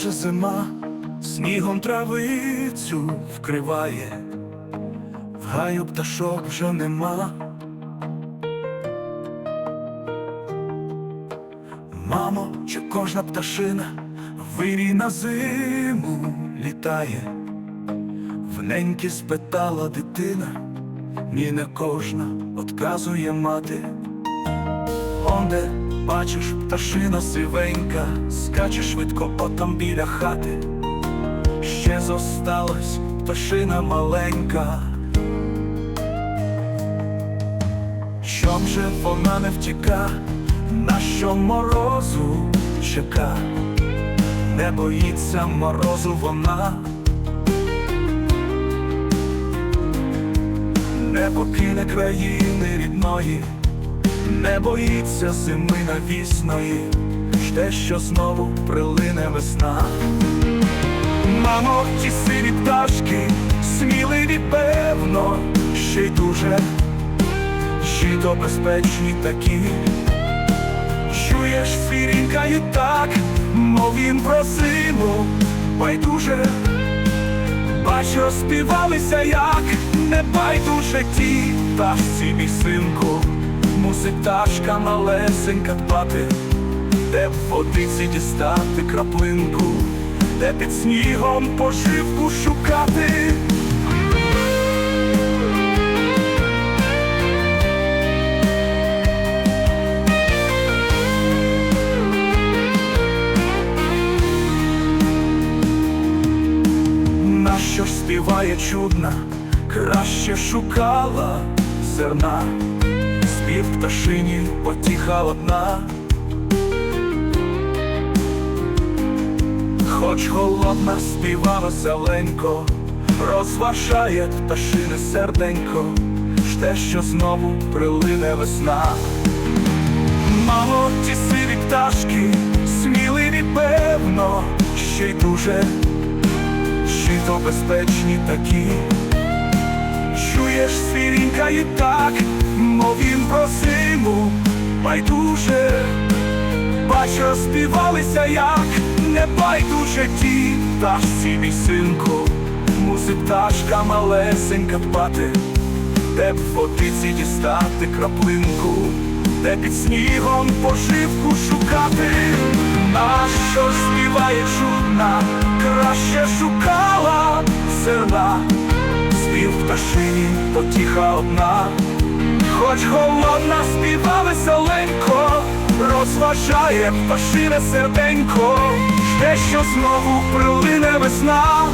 Вже зима, снігом травицю вкриває, в гаю пташок вже нема. Мамо, чи кожна пташина вирій на зиму літає? В неньки спитала дитина, ні не кожна отказує мати. Онде, бачиш, пташина сивенька, скаче швидко потом біля хати. Ще зосталась пташина маленька. Чом же вона не втіка, на що морозу чека, не боїться морозу вона, не покине країни рідної, не боїться зими навісної, жде, що знову прилине весна. Мамо, ті сиві пташки, сміливі, певно, ще й дуже, ще то безпечні такі. Чуєш, фірінькають так, мов він про зиму, байдуже, бач, розпівалися як, не байдуже ті пташці, мій синку, мусить пташка малесенька дбати, де в водиці дістати краплинку, де під снігом поживку шукати. Нащо ж співає чудна, краще шукала зерна, спів пташині потіха одна. Хоч голодна співала зеленько, розважає пташине серденько, жде, що знову прилине весна. Мамо, ті сиві пташки, сміливі, певно, ще й дуже, ще то безпечні такі. Чуєш, свірінькають так, мов він про зиму, байдуже, бач, розпівалися як, не байдуже ті пташці, мій синку, мусить пташка малесенька дбати, де б водиці дістати краплинку, де під снігом поживку шукати, нащо співає чудна, краще шукала зерна, пташині потіха одна, хоч холодна співа веселенько, розважає пташине серденько, те, що знову прилине весна.